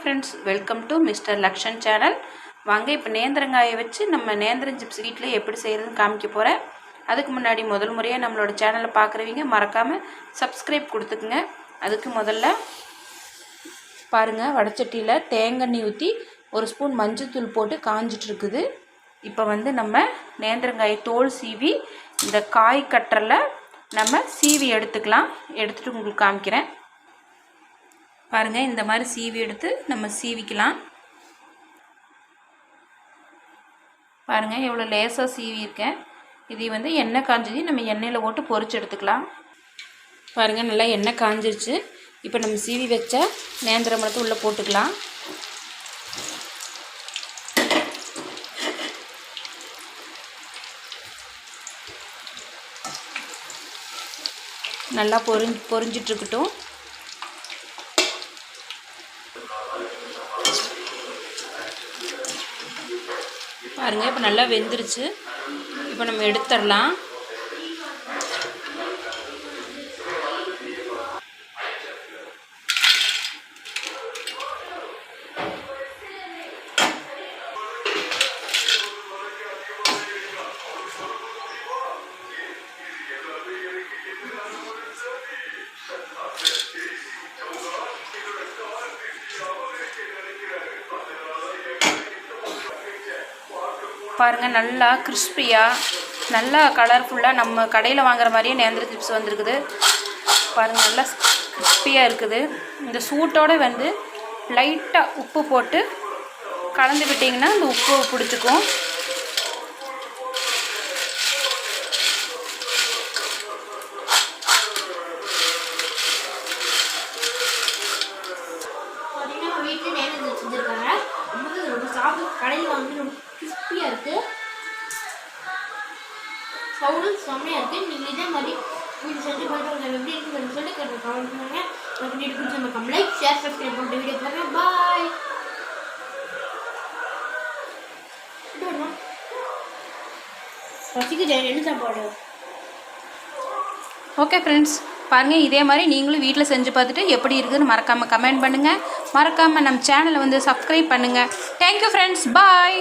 Friends welcome to mister Lakshan channel வாங்க இப்போ நேந்திரங்காயை வச்சு நம்ம நேந்திரம் சிப்ஸ் வீட்டில் எப்படி செய்கிறதுன்னு காமிக்க போகிறேன் அதுக்கு முன்னாடி முதல் முறையாக நம்மளோட சேனலை பார்க்குறவங்க மறக்காமல் சப்ஸ்கிரைப் கொடுத்துக்குங்க. அதுக்கு முதல்ல பாருங்கள் வடச்சட்டியில் தேங்காய் ஊற்றி ஒரு ஸ்பூன் மஞ்சத்தூள் போட்டு காஞ்சிட்ருக்குது இப்போ வந்து நம்ம நேந்திரங்காயை தோல் சீவி இந்த காய் கட்டரில் நம்ம சீவி எடுத்துக்கலாம். எடுத்துகிட்டு உங்களுக்கு காமிக்கிறேன். பாருங்கள் இந்த மாதிரி சீவி எடுத்து நம்ம சீவிக்கலாம். பாருங்கள் எவ்வளோ லேசாக சீவி இருக்கேன் இது வந்து எண்ணெய் காஞ்சது நம்ம எண்ணெயில் போட்டு பொறிச்சு எடுத்துக்கலாம். பாருங்கள் நல்லா எண்ணெய் காஞ்சிருச்சு. இப்போ நம்ம சீவி வச்ச நேந்திர மரத்தை உள்ளே போட்டுக்கலாம். நல்லா பொரிஞ்சு பொரிஞ்சிட்ருக்கட்டும் பாருங்கள் இப்போ நல்லா வெந்துருச்சு. இப்போ நம்ம எடுத்துடலாம். பாருங்கள் நல்லா கிறிஸ்பியாக நல்லா கலர்ஃபுல்லாக நம்ம கடையில் வாங்குற மாதிரியே நேந்திர சிப்ஸ் வந்துருக்குது. பாருங்கள் நல்லா கிறிஸ்பியாக இருக்குது. இந்த சூட்டோடு வந்து லைட்டாக உப்பு போட்டு கலந்து விட்டிங்கன்னா இந்த உப்பு பிடிச்சிக்கும் பார்த்தீங்கன்னா வீட்டில் நேரம் செஞ்சுருக்காங்க ரொம்ப ரொம்ப சாப்பிட்டு கடையில் வாங்கி ரொம்ப கிறிஸ்பியாக இருக்குது சவுண்டும் செம்மையாக இருக்குது நீங்கள் இதே மாதிரி வீட்டு செஞ்சு பார்த்து உங்களுக்கு எப்படி இருக்குன்னு சொல்லி கமெண்ட் பண்ணுங்க. உங்களுக்கு வீடியோ பிடிச்சி நம்ம லைக் ஷேர் சப்ஸ்கிரைப் பண்ணிட்டு வீடியோ பாருங்க. பாய் பசிக்குது என்ன சாப்பாடு? ஓகே ஃப்ரெண்ட்ஸ் பாருங்கள் இதே மாதிரி நீங்களும் வீட்டில் செஞ்சு பார்த்துட்டு எப்படி இருக்குதுன்னு மறக்காமல் கமெண்ட் பண்ணுங்கள் மறக்காமல் நம்ம சேனலை வந்து சப்ஸ்கிரைப் பண்ணுங்கள் தேங்க்யூ ஃப்ரெண்ட்ஸ் பாய்